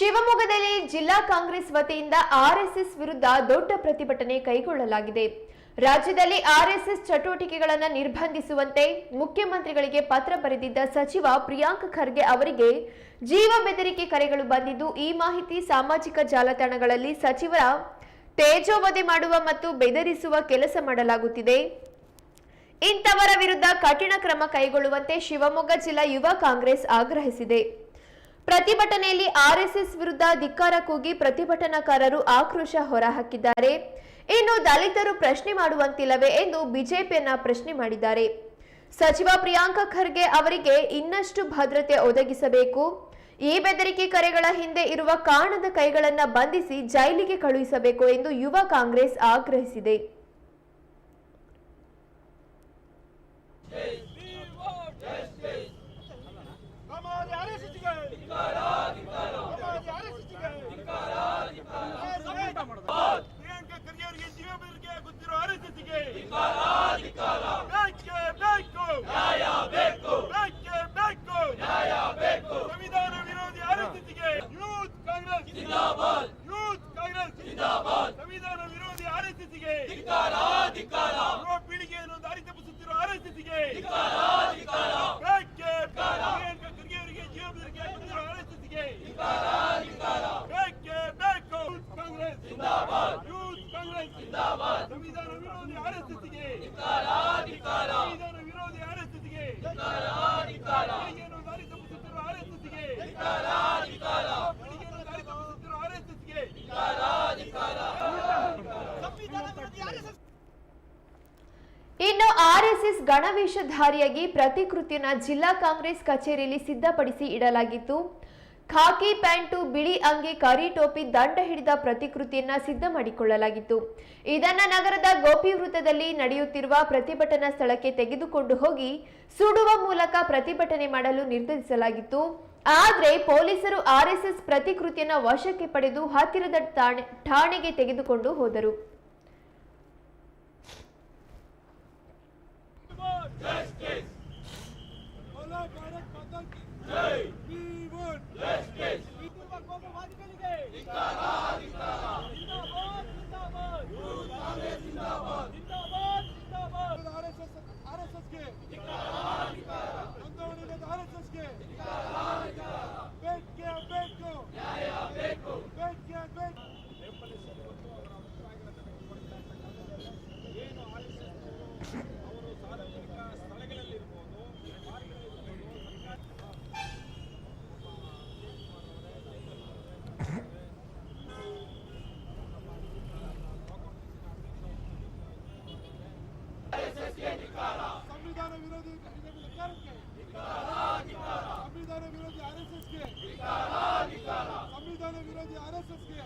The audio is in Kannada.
ಶಿವಮೊಗ್ಗದಲ್ಲಿ ಜಿಲ್ಲಾ ಕಾಂಗ್ರೆಸ್ ವತಿಯಿಂದ ಆರ್ಎಸ್ಎಸ್ ವಿರುದ್ಧ ದೊಡ್ಡ ಪ್ರತಿಭಟನೆ ಕೈಗೊಳ್ಳಲಾಗಿದೆ. ರಾಜ್ಯದಲ್ಲಿ ಆರ್ಎಸ್ಎಸ್ ಚಟುವಟಿಕೆಗಳನ್ನು ನಿರ್ಬಂಧಿಸುವಂತೆ ಮುಖ್ಯಮಂತ್ರಿಗಳಿಗೆ ಪತ್ರ ಬರೆದಿದ್ದ ಸಚಿವ ಪ್ರಿಯಾಂಕ್ ಖರ್ಗೆ ಅವರಿಗೆ ಜೀವ ಬೆದರಿಕೆ ಕರೆಗಳು ಬಂದಿದ್ದು, ಈ ಮಾಹಿತಿ ಸಾಮಾಜಿಕ ಜಾಲತಾಣಗಳಲ್ಲಿ ಸಚಿವರ ತೇಜೋವಧೆ ಮಾಡುವ ಮತ್ತು ಬೆದರಿಸುವ ಕೆಲಸ ಮಾಡಲಾಗುತ್ತಿದೆ. ಇಂಥವರ ವಿರುದ್ಧ ಕಠಿಣ ಕ್ರಮ ಕೈಗೊಳ್ಳುವಂತೆ ಶಿವಮೊಗ್ಗ ಜಿಲ್ಲಾ ಯುವ ಕಾಂಗ್ರೆಸ್ ಆಗ್ರಹಿಸಿದೆ. ಪ್ರತಿಭಟನೆಯಲ್ಲಿ ಆರ್ಎಸ್ಎಸ್ ವಿರುದ್ಧ ಧಿಕ್ಕಾರ ಕೂಗಿ ಪ್ರತಿಭಟನಾಕಾರರು ಆಕ್ರೋಶ ಹೊರಹಾಕಿದ್ದಾರೆ. ಇನ್ನು ದಲಿತರು ಪ್ರಶ್ನೆ ಮಾಡುವಂತಿಲ್ಲವೇ ಎಂದು ಬಿಜೆಪಿಯನ್ನ ಪ್ರಶ್ನೆ ಮಾಡಿದ್ದಾರೆ. ಸಚಿವ ಪ್ರಿಯಾಂಕ ಖರ್ಗೆ ಅವರಿಗೆ ಇನ್ನಷ್ಟು ಭದ್ರತೆ ಒದಗಿಸಬೇಕು. ಈ ಬೆದರಿಕೆ ಕರೆಗಳ ಹಿಂದೆ ಇರುವ ಕಾಣದ ಕೈಗಳನ್ನು ಬಂಧಿಸಿ ಜೈಲಿಗೆ ಕಳುಹಿಸಬೇಕು ಎಂದು ಯುವ ಕಾಂಗ್ರೆಸ್ ಆಗ್ರಹಿಸಿದೆ. ಜಿಂದಾಬಾದ್. ಯೂತ್ ಕಾಂಗ್ರೆಸ್. ಜಿಂದಾಬಾದ್. ಸಂವಿಧಾನ ವಿರೋಧಿ ಆರ್ಎಸ್ಎಸ್ಗೆ ಸಂವಿಧಾನ ವಿರೋಧಿ ಆರ್ಎಸ್ಎಸ್ಗೆ ಪೀಳಿಗೆಯನ್ನು ದಾರಿ ತಪ್ಪಿಸುತ್ತಿರುವ ಆರ್ಎಸ್ಎಸ್ಗೆ ಪೀಳಿಗೆಯನ್ನು ದಾರಿ ತಪ್ಪಿಸುತ್ತಿರುವ ಆರ್ಎಸ್ಎಸ್ಗೆ ಸಂವಿಧಾನ ವಿರೋಧಿ ಆರ್ಎಸ್ಎಸ್ ಇನ್ನು ಆರ್ಎಸ್ಎಸ್ ಗಣವೇಷಧಾರಿಯಾಗಿ ಪ್ರತಿಕೃತಿಯನ್ನ ಜಿಲ್ಲಾ ಕಾಂಗ್ರೆಸ್ ಕಚೇರಿಯಲ್ಲಿ ಸಿದ್ಧಪಡಿಸಿ ಇಡಲಾಗಿತ್ತು. ಖಾಕಿ ಪ್ಯಾಂಟು ಬಿಳಿ ಅಂಗಿ ಕರಿ ಟೋಪಿ ದಂಡ ಹಿಡಿದ ಪ್ರತಿಕೃತಿಯನ್ನ ಸಿದ್ಧ ಮಾಡಿಕೊಳ್ಳಲಾಗಿತ್ತು. ಇದನ್ನ ನಗರದ ಗೋಪಿ ವೃತ್ತದಲ್ಲಿ ನಡೆಯುತ್ತಿರುವ ಪ್ರತಿಭಟನಾ ಸ್ಥಳಕ್ಕೆ ತೆಗೆದುಕೊಂಡು ಹೋಗಿ ಸುಡುವ ಮೂಲಕ ಪ್ರತಿಭಟನೆ ಮಾಡಲು ನಿರ್ಧರಿಸಲಾಗಿತ್ತು. ಆದ್ರೆ ಪೊಲೀಸರು ಆರ್ಎಸ್ಎಸ್ ಪ್ರತಿಕೃತಿಯನ್ನ ವಶಕ್ಕೆ ಪಡೆದು ಹತ್ತಿರದ ಠಾಣೆ ಠಾಣೆಗೆ ತೆಗೆದುಕೊಂಡು ಹೋದರು. बोलो ಧಿಕ್ಕಾರ ಧಿಕ್ಕಾರ ಜಿಂದಾಬಾದ್ ಜಿಂದಾಬಾದ್ ಯೂತ್ ಕಾಂಗ್ರೆಸ್ ಜಿಂದಾಬಾದ್ ಜಿಂದಾಬಾದ್ ಜಿಂದಾಬಾದ್ ಆರ್ಎಸ್ಎಸ್ ಆರ್ಎಸ್ಎಸ್ಗೆ ಧಿಕ್ಕಾರ ಧಿಕ್ಕಾರ ನೋಂದಣಿಯಿಲ್ಲದ ಆರ್ಎಸ್ಎಸ್ಗೆ ಧಿಕ್ಕಾರ ಧಿಕ್ಕಾರ ಬೇಕೇ ಬೇಕು ನ್ಯಾಯ ಬೇಕು ಬೇಕೇ ಬೇಕು ಏನು ಆರ್ಎಸ್ಎಸ್ ಅವರು ಸಾರ್ವಜನಿಕ ಸ್ಥಳಗಳಲ್ಲಿರ್ಬೋದು ಸಂವಿಧಾನ ವಿರೋಧಿ ಸರ್ಕಾರಕ್ಕೆ ಸಂವಿಧಾನ ವಿರೋಧಿ ಆರ್ಎಸ್ಎಸ್ಗೆ ಸಂವಿಧಾನ ವಿರೋಧಿ ಆರ್ಎಸ್ಎಸ್ಗೆ